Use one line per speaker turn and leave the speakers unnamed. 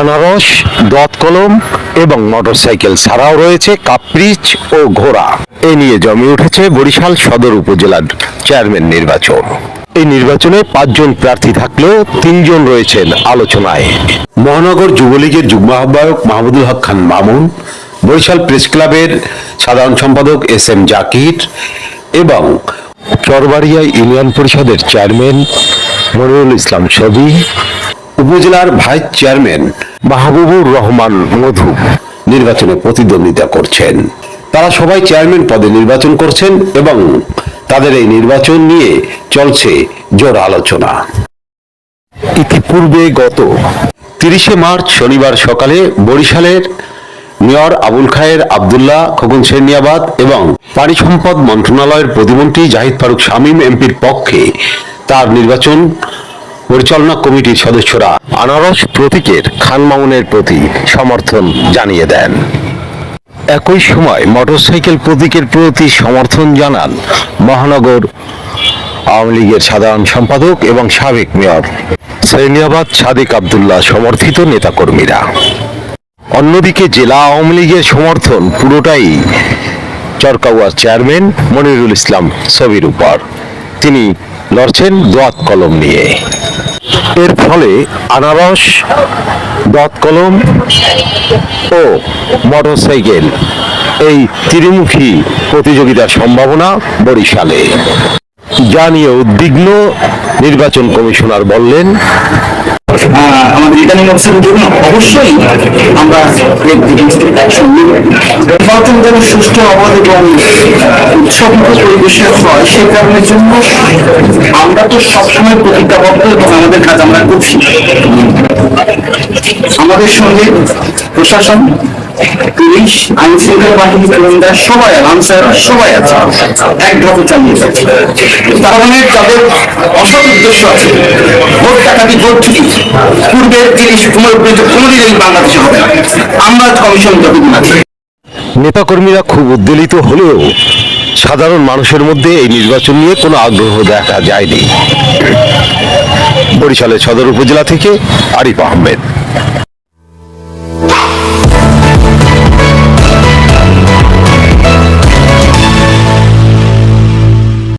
আনারস, দত কলম এবং মোটরসাইকেল ছাড়াও রয়েছে কাপ্রিচ ও ঘোড়া। এ নিয়ে জমে উঠেছে বরিশাল সদর উপজেলার চেয়ারম্যান নির্বাচন। এই নির্বাচনে পাঁচজন প্রার্থী থাকলেও তিনজন রয়েছেন আলোচনায়। মহানগর যুবলীগের যুগ্ম আহ্বায়ক মাহমুদুল হক খান মামুন, বরিশাল প্রেস ক্লাবের সাধারণ সম্পাদক এস এম জাকির এবং চরবাড়িয়া ইউনিয়ন পরিষদের চেয়ারম্যান মনিরুল ইসলাম ছবি উপজেলার ভাইস চেয়ারম্যান মাহবুবুর রহমান মধু নির্বাচনে প্রতিদ্বন্দ্বিতা করছেন। তারা সবাই চেয়ারম্যান পদে নির্বাচন করছেন এবং তাদের এই নির্বাচন নিয়ে চলছে জোর আলোচনা। ইতিপূর্বে গত তিরিশে মার্চ শনিবার সকালে বরিশালের মেয়র আবুল খায়ের আবদুল্লাহ খোকন সেরনিয়াবাদ এবং পানি সম্পদ মন্ত্রণালয়ের প্রতিমন্ত্রী জাহিদ ফারুক শামীম এমপির পক্ষে তার নির্বাচন পরিচালনা কমিটির সদস্যরা আনারস প্রতীকের খান মামুনের প্রতি সমর্থন জানিয়ে দেন। একই সময় মোটরসাইকেল প্রতীকের প্রতি সমর্থন জানান মহানগর আওয়ামী লীগের সাধারণ সম্পাদক এবং সাবেক মেয়র সৈনিয়াবাদ সাদিক আবদুল্লাহ সমর্থিত নেতাকর্মীরা। অন্যদিকে জেলা আওয়ামী লীগের সমর্থন পুরোটাই চরকাউয়ার চেয়ারম্যান মনিরুল ইসলাম ছবির উপর। তিনি লড়ছেন দোয়াত কলম নিয়ে। এর ফলে আনারস দত কলম ও মোটরসাইকেল এই ত্রিমুখী প্রতিযোগিতার সম্ভাবনা বরিশালে। যা নিয়ে উদ্বিগ্ন নির্বাচন কমিশনার বললেন
আমাদের অফিসারের জন্য অবশ্যই আমরা নির্বাচন যেন সুষ্ঠু অবাধ এবং উৎসবমুখ পরিবেশে হয় সেই কারণের জন্য আমরা তো সবসময় প্রতিজ্ঞাবদ্ধ এবং আমাদের কাজ আমরা করছি। আমাদের সঙ্গে প্রশাসন, পুলিশ, আইন শৃঙ্খলা বাহিনী গোয়েন্দা সবাই আনসার সবাই আছে, এক চালিয়ে যাচ্ছে। তার মানে তাদের অসৎ উদ্দেশ্য আছে। ভোট ভোট পূর্বের কোনোদিনই বাংলাদেশে হবে না। আমরা কমিশন যতদিন আছি
নেতাকর্মীরা খুব উদ্বেলিত হলেও সাধারণ মানুষের মধ্যে এই নির্বাচন নিয়ে কোনো আগ্রহ দেখা যায়নি। বরিশালের সদর উপজেলা থেকে আরিফ আহমেদ।